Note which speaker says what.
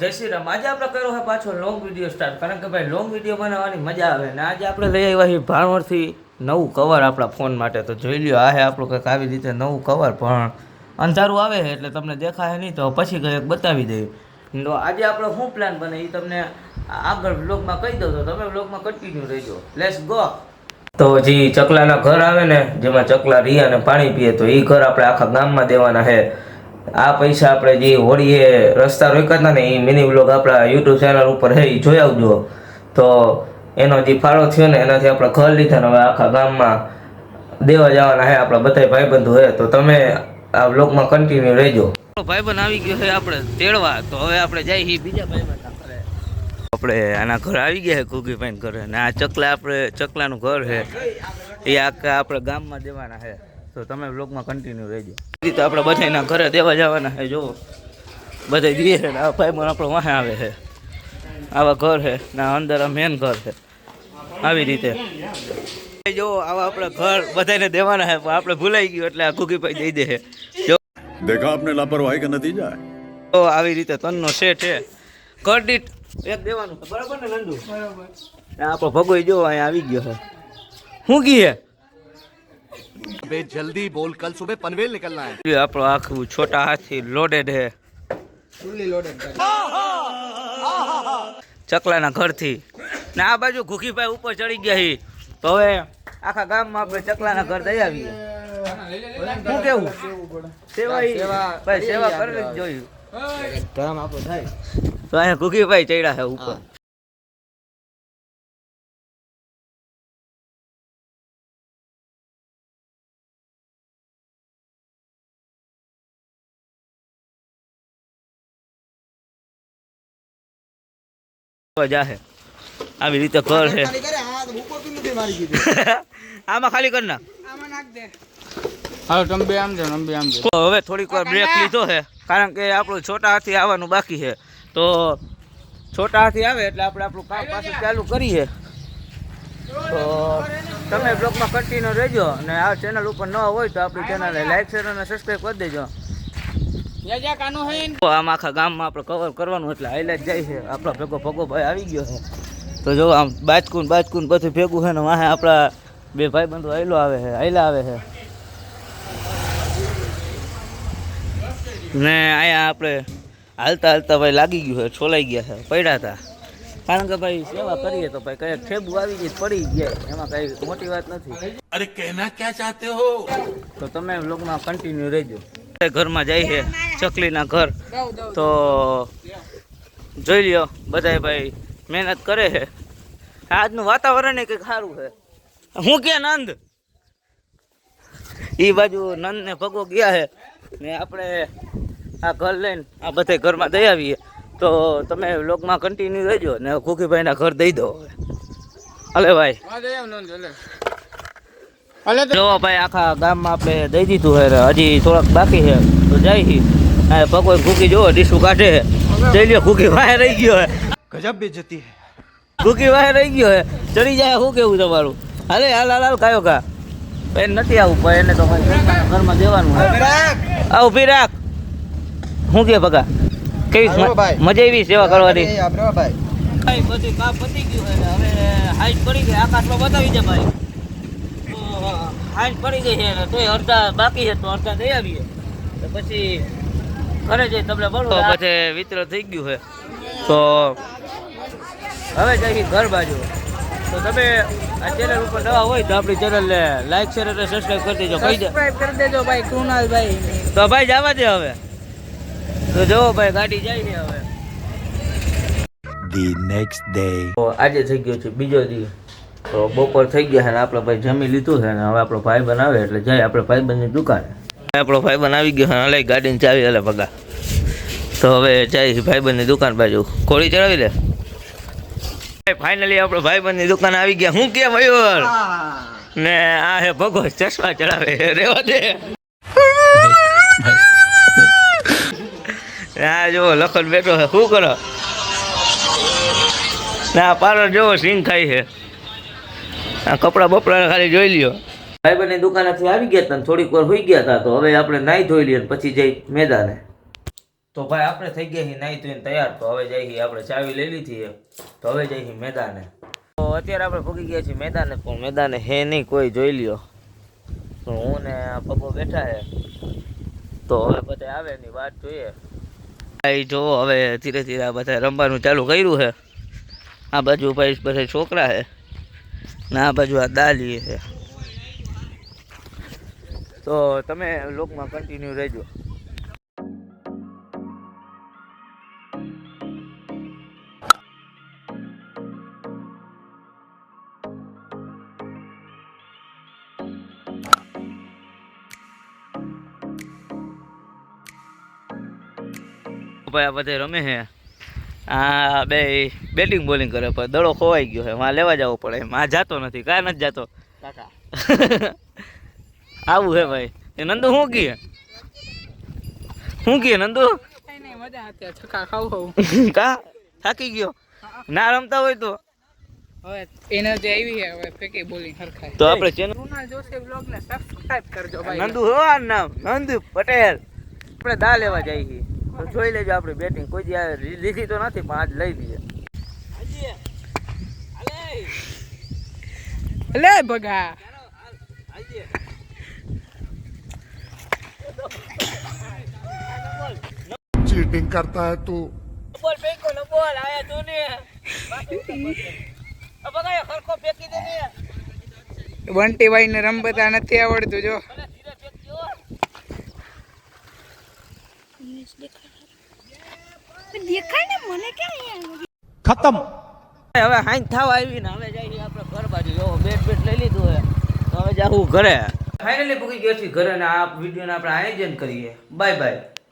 Speaker 1: જય શ્રી રામ. આજે આપણે કર્યો હોય પાછો લોંગ વીડિયો સ્ટાર્ટ કારણ કે ભાઈ લોંગ વીડિયો બનાવવાની મજા આવે ને આજે આપણે લઈ આવ્યા છીએ ભાણવરથી નવું કવર આપણા ફોન માટે. તો જોઈ લ્યો, આ હે આપણું કંઈક આવી રીતે નવું કવર પણ અંધારું આવે છે એટલે તમને દેખાય નહીં. તો પછી કંઈક બતાવી દઈએ. તો આજે આપણો શું પ્લાન બને એ તમને આગળ બ્લોગમાં કહી દઉં. તો તમે બ્લોગમાં કન્ટિન્યુ રહેજો. લેટ્સ ગો તો જે ચકલાના ઘર આવે ને, જેમાં ચકલા રીએ અને પાણી પીએ, તો એ ઘર આપણે આખા ગામમાં દેવાના છે. આ પૈસા આપણે જે હોળીએ રસ્તા રોક્યા હતા ને એ મિની વ્લોગ આપણા યુટ્યુબ ચેનલ ઉપર એ જોઈ આવજો. તો એનો જે ફાળો થયો ને, એનાથી આપણે ઘર લીધા હવે આખા ગામમાં દેવા જવાના હે, આપણા બધા ભાઈબંધુ હે. તો તમે આ વ્લોગમાં કન્ટિન્યુ રહેજો. ભાઈબંધ આવી ગયો છે આપણે તેડવા, તો હવે આપણે જઈએ બીજા ભાઈબંધ આપણે આના ઘર આવી ગયા છે કુકીભાઈ ઘરે. ને આ ચકલા આપણે, ચકલાનું ઘર છે એ આખા આપણે ગામમાં દેવાના છે તો તમે બ્લોગમાં કન્ટિન્યુ રહેજો. એ રીતે આપણે બધાના ઘરે દેવા જવાના છે જુઓ. બધા દઈએ છે આ ભાઈ પણ આપણો વાહે આવે છે. આવા ઘર છે ને અંદર આ મેન ઘર છે. આવી રીતે. જો આવા આપણે ઘર બધાને દેવાના છે પણ આપણે ભૂલાઈ ગયું એટલે આ કુકીભાઈ દઈ દે છે. જો.
Speaker 2: દેખા આપને લાપરવાહી કે નતીજા
Speaker 1: તો આવી રીતે તનનો સેટ છે. ઘર દીઠ એક દેવાનું બરાબર ને નંદુ? બરાબર. આપણો ભગોઈ જો અહીંયા આવી ગયો છે. શું કીએ
Speaker 3: अबे जल्दी बोल कल सुबह पनवेल निकलना है
Speaker 1: એ આપણો આખું છોટા હાથી લોડેડ છે ચકલાના ઘરથી ને આ બાજુ ઘુખીભાઈ ઉપર ચડી ગયા છે તો હવે આખા ગામમાં આપણે ચકલાના ઘર દઈ આવીએ શું કેવું સેવા ઈ- ભાઈ સેવા કરવી જ જોયું તો અહીંયા ઘુખીભાઈ ચડ્યા છે ઉપર જાહે આવી રીતે કર છે આમાં ખાલી કર નાખ
Speaker 4: હાલો આમ જાઓ તમે આમ
Speaker 1: તો હવે થોડીક વાર બ્રેક લીધો છે કારણ કે આપણું છોટા હાથી આવવાનું બાકી છે તો છોટા હાથી આવે એટલે આપણે આપણું કામ પાછું ચાલુ કરીએ. તો તમે બ્લોગમાં કન્ટિન્યુ રહેજો અને આ ચેનલ ઉપર ન હોય તો આપણી ચેનલને લાઈક શેર અને સબસ્ક્રાઈબ કરી દેજો.
Speaker 4: જા
Speaker 1: આમ આખા ગામમાં આપણે કવર કરવાનું એટલે હાઈલાઈટ જાય છે. આપણો ભેગો ભગો ભાઈ આવી ગયો છે. તો જો આમ બાજકુન બાજકુન બધું ભેગું છે ને વાહે આપણા બે ભાઈ બંધુ હાઈલો આવે છે આવે છે. ને અહીંયા આપણે હાલતા હાલતા ભાઈ લાગી ગયું છે છોલાઈ ગયા છે પડ્યા હતા. કારણ કે ભાઈ સેવા કરીએ તો ભાઈ કઈ ઠેબુ આવી ગઈ પડી ગયા એમાં કઈ મોટી વાત નથી.
Speaker 3: અરે કહેના ક્યાં ચાહતે હો?
Speaker 1: તો તમે વ્લોગમાં કન્ટિન્યુ રહેજો. ઘરમાં જાય ચકલીના ઘર. તો જોઈ લ્યો, બધાય ભાઈ મહેનત કરે છે. આજનું વાતાવરણ કંઈક સારું છે. હું કે નંદ? એ બાજુ નંદ ને ભગો ગયા છે. ને આપણે આ ઘર લઈને આ બધા ઘરમાં દઈ આવીએ. તો તમે વ્લોગમાં કન્ટિન્યુ રહેજો ને ખુખીભાઈના ઘર દઈ દો હવે. અલે ભાઈ
Speaker 4: હા દે આવ નંદ એટલે અલે તો
Speaker 1: જો ભાઈ આખા ગામમાં આપણે દઈ દીધું હે હજી થોડાક બાકી છે તો જાય છે. હા પકોઈ કુકી જોવો ડીસુ કાઢે જઈ લ્યો કુકી વાય રહી ગયો હે
Speaker 3: ગજબ બેજતી હે
Speaker 1: કુકી વાય રહી ગયો હે ચડી જાય હું કેવું તમારું? હાલે હાલ હાલ હાલ કાયો કા? બેન નથી આવું પણ એને તો ઘરમાં દેવાનું આવું ઊભી રાખ. શું કે ભગા?
Speaker 4: કેવી
Speaker 1: મજા આવી સેવા કરવાની
Speaker 4: ભાઈ
Speaker 1: બધી કામ પતી ગયું હવે હાઈટ પડી ગઈ આકાશમાં બતાવી દે ભાઈ. હાઈટ પડી ગઈ છે ને તોય અડધા બાકી છે તો અડધા દઈ આવીએ. તો પછી ઘરે જઈ તમને બોલો પછી વિતરણ થઈ ગયું છે. તો હવે જઈ ઘર બાજુ. તો તમે આ ચેનલ ઉપર નવા હોય તો આપણી ચેનલને લાઈક શેર અને સબસ્ક્રાઈબ કરી દેજો. કહી
Speaker 4: સબસ્ક્રાઇબ કરી દેજો ભાઈ કૃણાલભાઈ.
Speaker 1: તો ભાઈ જવા દે હવે. તો જો ભાઈ ગાડી જાય છે હવે.
Speaker 3: The next day.
Speaker 1: તો આજે થઈ ગયો છે બીજો દિવસ. તો બપોર થઈ ગયા છે ને આપણે ભાઈ જમી લીધું છે ને હવે આપણો ભાઈ બનાવે એટલે જાય આપણે ભાઈ બંધની દુકાને આપણો ભાઈ બનાવી ગયો છે લઈ ગાડીને ચાવી હલે ભગા. તો હવે જાય ભાઈ બંધની દુકાન બાજુ. કોળી ચડાવી લે. ફાઇનલી આપણો ભાઈ બંધની દુકાન આવી ગયા. હું કેમ મયુર ને આ હે ભગો ચશ્મા ચડાવે. રેવા દે. આ જો લખન બેઠો છે. શું કરો? ના પાર જોવો સિંગ ખાઈ છે. આ કપડાં બપડા ખાલી જોઈ લ્યો. ભાઈબંધની દુકાનેથી આવી ગયા હતા થોડીક વાર હોઈ ગયા હતા તો હવે આપણે નાહી ધોઈ લઈએ ને પછી જઈ મેદાને. તો ભાઈ આપણે થઈ ગયા છીએ નાહી ધોઈને તૈયાર તો હવે જઈ આપણે ચાવી લઈ લીધી તો હવે જઈ મેદાને. તો અત્યારે આપણે ભૂગી ગયા છીએ મેદાને પણ મેદાને હે નહીં કોઈ જોઈ લ્યો. પણ હું ને આ પપ્પો બેઠા છે તો હવે બધા આવે ની વાત જોઈએ. ભાઈ જો હવે ધીરે ધીરે આ બધા રમવાનું ચાલુ કર્યું છે આ બાજુ ભાઈ બધા છોકરા છે ને બાજુ આ દાલી છે. તો તમે લોકમાં કન્ટિન્યુ રહેજો. ભાઈ, આ બધે રમે છે? આ બે બેટિંગ બોલિંગ કરે પણ દડો ખોવાઈ ગયો છે. માં લેવા જવો પડે. માં જાતો નથી. કાંઈ નથી જાતો. આવું હે ભાઈ. એ નંદુ શું કીએ શું કીએ નંદુ?
Speaker 4: કઈ નહીં મજા હતી છક્કા ખાવું ખાવું
Speaker 1: કા? થાકી ગયો? ના રમતા હોય તો?
Speaker 4: હવે એનર્જી આવી હવે બોલિંગ
Speaker 1: તો આપણે ચેનલ
Speaker 4: કૃણાલ જોશી બ્લોગ ને સબસ્ક્રાઇબ કરજો ભાઈ.
Speaker 1: નંદુ હો આ નામ? નંદુ પટેલ. આપણે દા લેવા જઈએ તો જોઈ લેજો આપણી બેટિંગ કોઈ દી લીધી તો નથી પણ આજ લઈ લઈએ.
Speaker 4: લે ભગા.
Speaker 5: ચીટિંગ કરતા હે તું.
Speaker 1: બોલ ફેંકો ન બોલ આયા તું ને. અબગાય હરકો ફેંકી દે ને.
Speaker 4: વંટી ભાઈ ને રમતા નથી આવડતું જો.
Speaker 1: દેખાય ને
Speaker 5: મને કેમ ખતમ.
Speaker 1: હવે હાઈ થાવ આવી ને હવે જઈએ આપણે ઘર બાજુ. જો બેટ બેટ લઈ લીધું હે. તો હવે જાવું ઘરે. ફાઇનલી પૂકી ગયો છે ઘરે ને આ વિડીયોને આપણે આયોજન કરીએ. Bye bye